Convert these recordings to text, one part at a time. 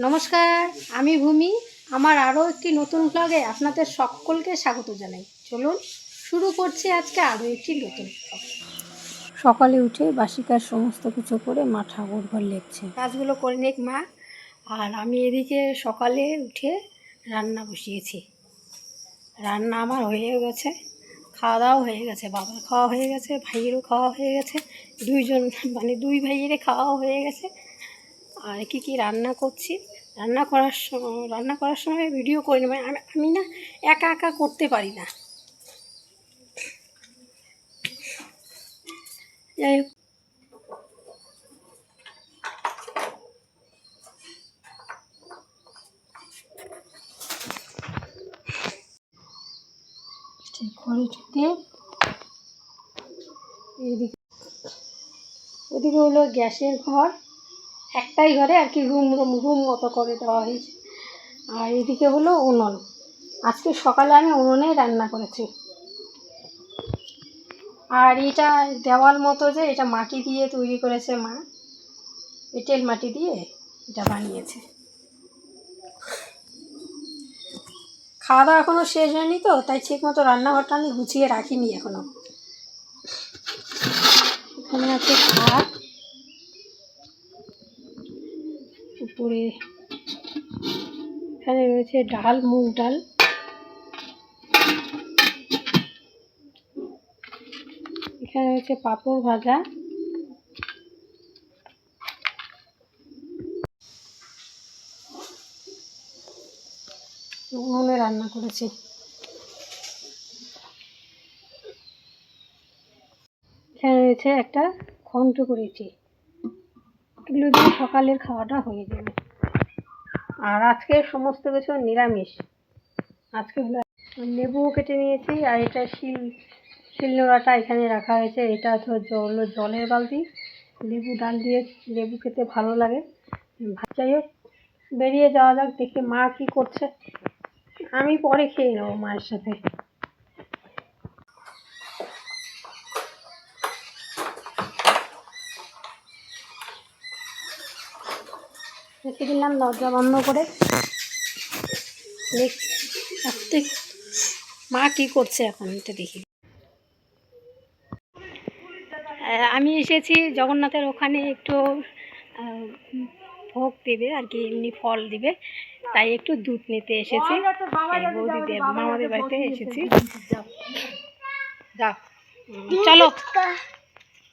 নমস্কার, আমি ভূমি। আমার আরও একটি নতুন ব্লগে আপনাদের সকলকে স্বাগত জানাই। চলুন শুরু করছি আজকে আরও একটি নতুন। সকালে উঠে বাসিকার সমস্ত কিছু করে মা ঠাকুর ঘর লেপছে। কাজগুলো করে নিক মা। আর আমি এদিকে সকালে উঠে রান্না বসিয়েছি। রান্না আমার হয়ে গেছে খাওয়া দাওয়া হয়ে গেছে, বাবার খাওয়া হয়ে গেছে, ভাইয়েরও খাওয়া হয়ে গেছে, দুইজন মানে দুই ভাইয়েরই খাওয়া হয়ে গেছে। আর কি কি রান্না করছি? রান্না করার সময় রান্না করার সময় ভিডিও করে না মানে আমি না একা একা করতে পারি না। যাই হোক। ঘরে ঢুকে ওদিকে হলো গ্যাসের ঘর। একটাই ঘরে আর কি রুম রুম রুম মতো করে দেওয়া হয়েছে। আর এদিকে হলো উনুন। আজকে সকালে আমি উনুনে রান্না করেছি। আর এটা দেওয়াল মতো যে এটা মাটি দিয়ে তৈরি করেছে মা। এঁটেল মাটি দিয়ে এটা বানিয়েছে। খাওয়া দাওয়া এখনও শেষ হয়নি তো, তাই ঠিক মতো রান্নাঘরটা আমি গুছিয়ে রাখিনি এখনও এখানে আছে ভাত। উপরে এখানে রয়েছে ডাল, মুগ ডাল। এখানে রয়েছে পাঁপড় ভাজা। উনুনে রান্না করেছি। এখানে রয়েছে একটা ঘন্ট করেছি। এগুলো দিয়ে সকালের খাওয়াটা হয়ে যাবে। আর আজকে সমস্ত কিছু নিরামিষ। আজকে লেবুও কেটে নিয়েছি, আর এটা শিল শিলনোড়াটা এখানে রাখা হয়েছে। এটা তো জল, জলের বালতি। লেবু ডাল দিয়ে লেবু খেতে ভালো লাগে। যাই হোক, বেরিয়ে যাওয়া যাক, দেখি মা কি করছে। আমি পরে খেয়ে নেব মায়ের সাথে। রেখে দিলাম দরজা বন্ধ করে। মা কি করছে এখন এটা দেখি। আমি এসেছি জগন্নাথের ওখানে একটু ভোগ দেবে আর কি এমনি ফল দিবে। তাই একটু দুধ নিতে এসেছি। বৌদিদের মামাদের বাড়িতে এসেছি। যাও। উম,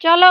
চলো।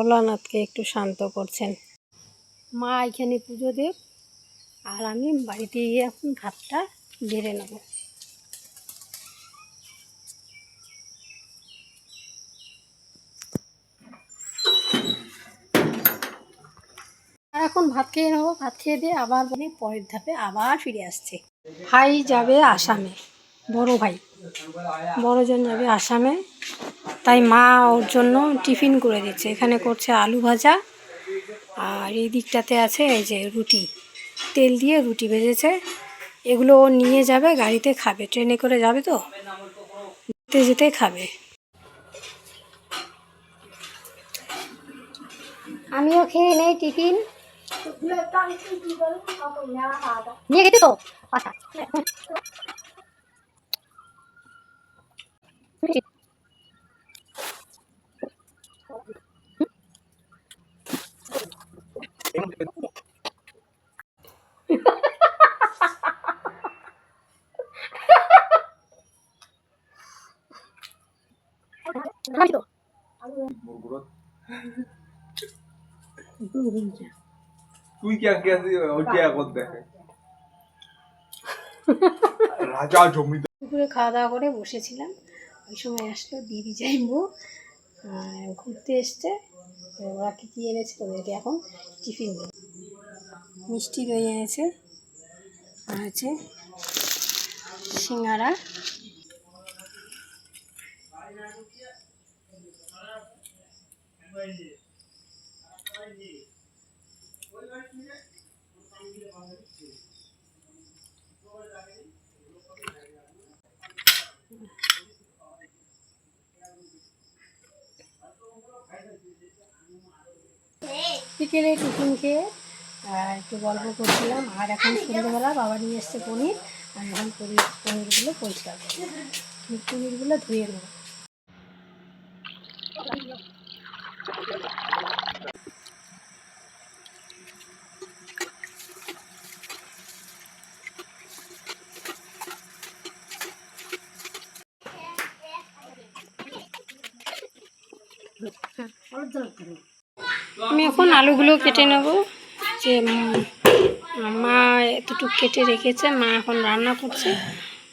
ভোলানাথকে একটু শান্ত করছেন। মা এখানে পুজো দেব, আর আমি বাড়িতে গিয়ে এখন ভাতটা বেড়ে নেব। এখন ভাত খেয়ে নেব, ভাত খেয়ে দিয়ে আবার মানে পরের ধাপে আবার ফিরে আসছে। ভাই যাবে আসামে, বড় ভাই। বড়জন যাবে আসামে তাই মা ওর জন্য টিফিন করে দিচ্ছে। এখানে করছে আলু ভাজা আর এই দিকটাতে আছে এই যে রুটি। তেল দিয়ে রুটি ভেজেছে। এগুলো ও নিয়ে যাবে, গাড়িতে খাবে। ট্রেনে করে যাবে তো? যেতে যেতে খাবে। আমিও খেয়ে নেই টিফিন। নিয়ে গেছি তো? আচ্ছা। তুই কে কে ওইটা এখন দেখে রাজা জমিদার। দুপুরে খাওয়া দাওয়া করে বসেছিলাম। ওই সময় আসলো, দিদি যাইবো। ঘুরতে এসছে। ওরা কী কী এনেছে ওদেরকে এখন? টিফিন দেবে। মিষ্টি দই এনেছে। আর আছে সিঙ্গারা। বিকেলে টিফিন খেয়ে একটু গল্প করছিলাম আর এখন সন্ধ্যেবেলা বাবা নিয়ে এসছে পনির আর এখন পনির পনিরগুলো পরিষ্কার করব পনিরগুলো ধুয়ে নেব নেব আমি এখন আলুগুলো কেটে নেব। যে মা এতটুকু কেটে রেখেছে, মা এখন রান্না করছে,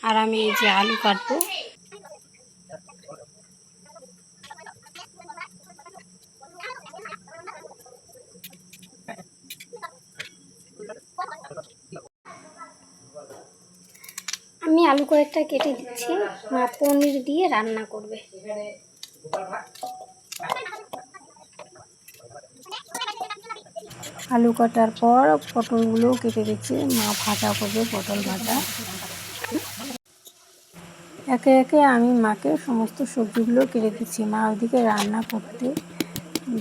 আর আমি এই যে আলু কাটবো। আমি আলু কয়েকটা কেটে দিচ্ছি, মা পনির দিয়ে রান্না করবে। আলু কাটার পর পটলগুলো কেটে দিচ্ছি। মা ভাজা করবে পটল ভাজা। একে একে আমি মাকে সমস্ত সবজিগুলো কেটে দিচ্ছি। মা ওদিকে রান্না করতে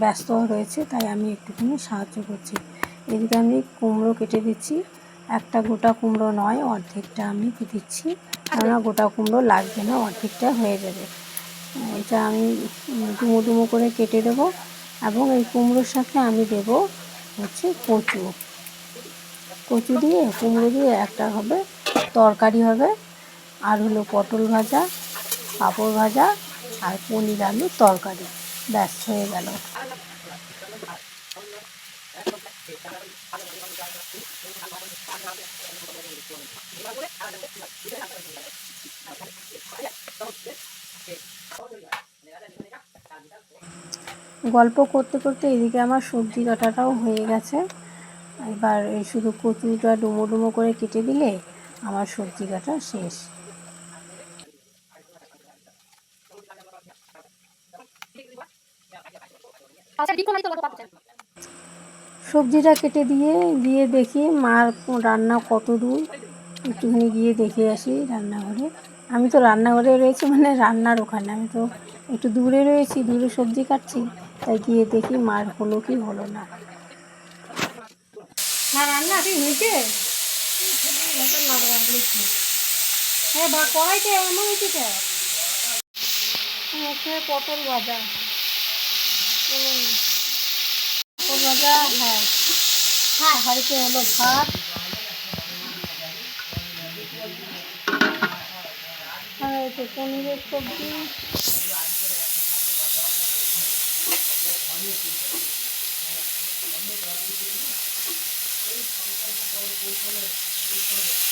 ব্যস্ত রয়েছে, তাই আমি একটুখানি সাহায্য করছি। এদিকে আমি কুমড়ো কেটে দিচ্ছি। একটা গোটা কুমড়ো নয়, অর্ধেকটা আমি দিচ্ছি। কেননা গোটা কুমড়ো লাগবে না, অর্ধেকটা হয়ে যাবে। এটা আমি ডুমো ডুমো করে কেটে দেবো এবং এই কুমড়োর সাথে আমি দেব হচ্ছে কচু। কচু দিয়ে কুমড়ো দিয়ে একটা হবে, তরকারি হবে, আর হলো পটল ভাজা, পাঁপড় ভাজা, আর পনির আলু তরকারি। ব্যাস, হয়ে গেল। গল্প করতে করতে এদিকে আমার সবজি কাটাটাও হয়ে গেছে। এবার শুধু কচুটা ডুমো ডুমো করে কেটে দিলে আমার সবজি কাটা শেষ। সবজিটা কেটে দিয়ে গিয়ে দেখি মার রান্না কত দূর। একটুখানি গিয়ে দেখে আসি রান্নাঘরে। আমি তো রান্নাঘরে রয়েছি মানে রান্নার ওখানে। আমি তো একটু দূরে রয়েছি, দূরে সবজি কাটছি। তাই গিয়ে দেখি মার হলো কি হলো না। না রান্না হ্যাঁ পটল ভাজা। পটল ভাজা হ্যাঁ। হ্যাঁ ভাত। হচ্ছে পনিরের সবজি। আমি সংকল্প করে কৌশলে কৌশলে